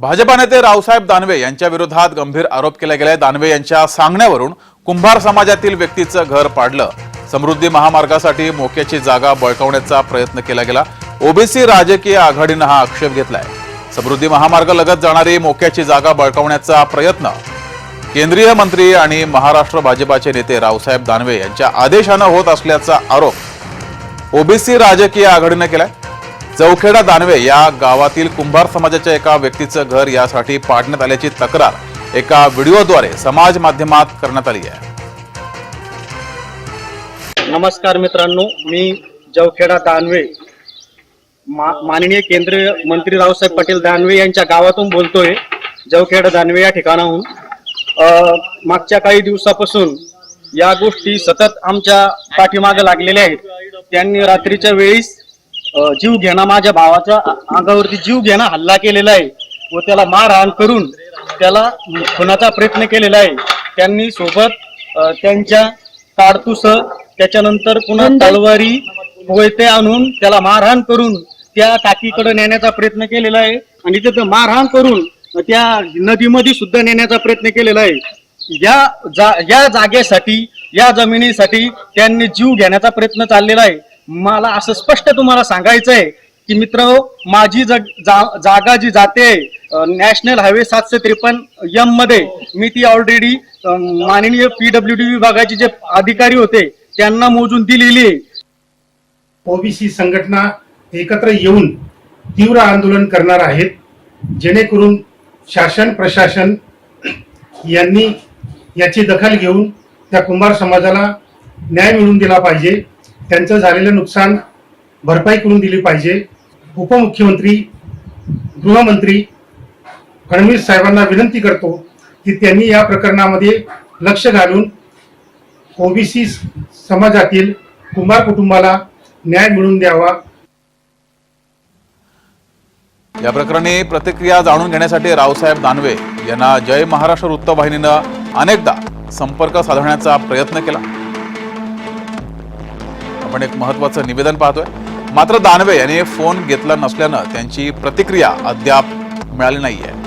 भाजपा नेते रावसाहेब दानवे यांच्या विरोधात गंभीर आरोप केला गेलाय दानवे यांच्या सांगण्यावरून कुंभार समाजातील व्यक्तीचं घर पाडलं. समृद्धी महामार्गासाठी मोक्याची जागा बळकावण्याचा प्रयत्न केला गेला. ओबीसी राजकीय आघाडीनं हा आक्षेप घेतलाय. समृद्धी महामार्ग लगत जाणारी मोक्याची जागा बळकावण्याचा प्रयत्न केंद्रीय मंत्री आणि महाराष्ट्र भाजपाचे नेते रावसाहेब दानवे यांच्या आदेशानं होत असल्याचा आरोप ओबीसी राजकीय आघाडीनं केलाय. चौखेडा दानवे या गावातील कुंभार समाजाच्या एका व्यक्तीचं घर यासाठी पाडण्यात आल्याची तक्रार एका व्हिडिओद्वारे समाज माध्यमात करण्यात आली आहे. नमस्कार मित्रांनो मी जवखेडा दानवे. मा माननीय केंद्रीय मंत्री रावसाहेब पटेल दानवे यांच्या गावातून बोलतोय जवखेडा दानवे या ठिकाणाहून. मागच्या काही दिवसापासून या गोष्टी सतत आमच्या पाठीमागे लागलेल्या आहेत. त्यांनी रात्रीच्या वेळीस जीव घेणा माझ्या भावाच्या अंगावरती जीव घेणा हल्ला केलेला आहे. व त्याला मारहाण करून त्याला खुनाचा प्रयत्न केलेला आहे. त्यांनी सोबत त्यांच्या काडतुस त्याच्यानंतर पुन्हा तलवारी कोयते आणून त्याला मारहाण करून त्या टाकीकडे नेण्याचा प्रयत्न केलेला आहे. आणि तिथं मारहाण करून त्या नदीमध्ये सुद्धा नेण्याचा प्रयत्न केलेला आहे. या जा या जागेसाठी या जमिनीसाठी त्यांनी जीव घेण्याचा प्रयत्न चाललेला आहे. मला असं स्पष्ट तुम्हाला सांगायचं आहे की मित्र माझी जग जा- जागा जी जाते नॅशनल हायवे सातशे त्रेपन्न यममध्ये मी ती ऑलरेडी माननीय पीडब्ल्यू डी विभागाचे जे अधिकारी होते त्यांना मोजून दिलेली ओबीसी संघटना एकत्र येऊन तीव्र आंदोलन करणार आहेत जेणेकरून शासन प्रशासन यांनी याची दखल घेऊन त्या कुंभार समाजाला न्याय मिळवून दिला पाहिजे. त्यांचं झालेलं नुकसान भरपाई करून दिली पाहिजे. उपमुख्यमंत्री गृहमंत्री फडणवीस साहेबांना विनंती करतो की त्यांनी या प्रकरणामध्ये लक्ष घालून ओबीसी समाजातील कुंभार कुटुंबाला न्याय मिळवून द्यावा. या प्रकरणी प्रतिक्रिया जाणून घेण्यासाठी रावसाहेब दानवे यांना जय महाराष्ट्र वृत्तवाहिनीनं अनेकदा संपर्क साधण्याचा प्रयत्न केला. आपण एक महत्वाचं निवेदन पाहतोय. मात्र दानवे यांनी फोन घेतला नसल्यानं त्यांची प्रतिक्रिया अद्याप मिळाली नाही आहे